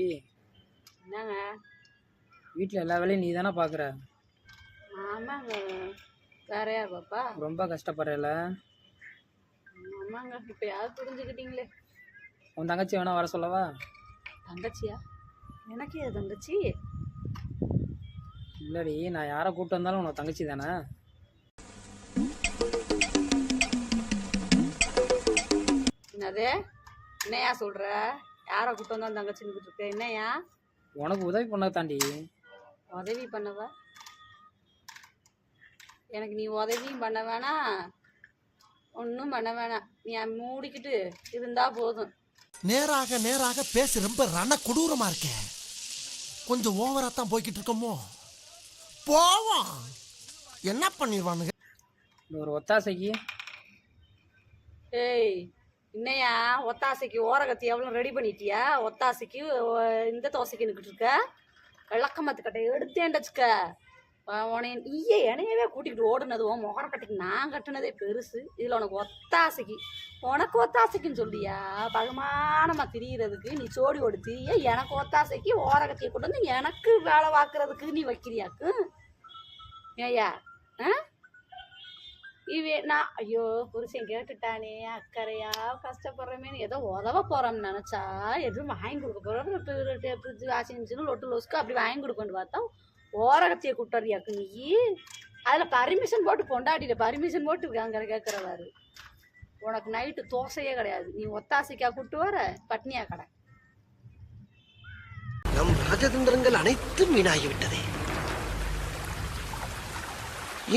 செல்வி என்னங்க? வீட்டில் எல்லா வேலையும் நீ தானே பார்க்குற ஆமாங்க. வேற யார் பாப்பா? ரொம்ப கஷ்டப்படுறல ஆமாங்க. இப்போ யார் புரிஞ்சுக்கிட்டீங்களே? உன் தங்கச்சி வேணா வர சொல்லவா? தங்கச்சியா? எனக்கு ஏன் தங்கச்சி? இல்லடி நான் யாரை கூப்பிட்டு வந்தாலும் உனக்கு தங்கச்சி தானே? என்னது? என்னையா சொல்ற? யாரை கூட்டு வந்தா தங்கச்சின்னு இருக்க என்னையா உனக்கு உதவி பண்ண தாண்டி உதவி பண்ணவா? எனக்கு நீ உதவியும் பண்ண வேணாம். ஒன்றும் பண்ண வேணாம். நீ மூடிக்கிட்டு இருந்தா போதும். நேராக நேராக பேச ரொம்ப ரண கொடூரமா இருக்க. கொஞ்சம் ஓவரா தான் போய்கிட்டு இருக்கோமோ? போவோம். என்ன பண்ணிடுவானுங்க ஒரு ஒத்தாசைக்கு. ஏய் என்னையா ஒத்தாசைக்கு ஓரகத்தி எவ்வளோ ரெடி பண்ணிட்டியா? ஒத்தாசைக்கு இந்த தோசைக்கு நிக்கிட்டு இருக்க? விளக்கமத்துக்கட்டை எடுத்தேன்டச்சுக்க உனைய நீயே என்னையவே கூட்டிகிட்டு ஓடுனது உன் முகர கட்டிக்கு நான் கட்டினதே பெருசு. இதில் உனக்கு ஒத்தாசைக்கு உனக்கு ஒத்தாசைக்குன்னு சொல்லியா பகமானமாக திரியிறதுக்கு நீ சோடி ஓடி திரிய எனக்கு ஒத்தாசைக்கு ஓரகத்தியை கொண்டு வந்து எனக்கு வேலை பார்க்குறதுக்கு நீ வைக்கிறியாக்கு? ஏய்யா ஆ? இவே நான் ஐயோ புருஷன் கேட்டுட்டானே அக்கறையா கஷ்டப்படுறமேனு ஏதோ உதவ போறோம்னு நினைச்சா எதுவும் வாங்கி கொடுக்க போறோம் ஃப்ரிட்ஜ் வாஷிங் மிஷின் லொட்டு லொஸ்க்கு அப்படி வாங்கி கொடுக்கணும்னு பார்த்தா ஓரகத்தியை கூட்டுறியாக்கு நீ அதில் பர்மிஷன் போட்டு பொண்டாட்டிட்ட பர்மிஷன் போட்டு அங்கே கேட்குறவாரு உனக்கு நைட்டு தோசையே கிடையாது. நீ ஒத்தாசைக்கா கூட்டு வர பட்னியா கடை. நம் ராஜதந்திரங்கள் அனைத்தும் வீணாகிவிட்டதே.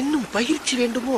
இன்னும் பயிற்சி வேண்டுமோ?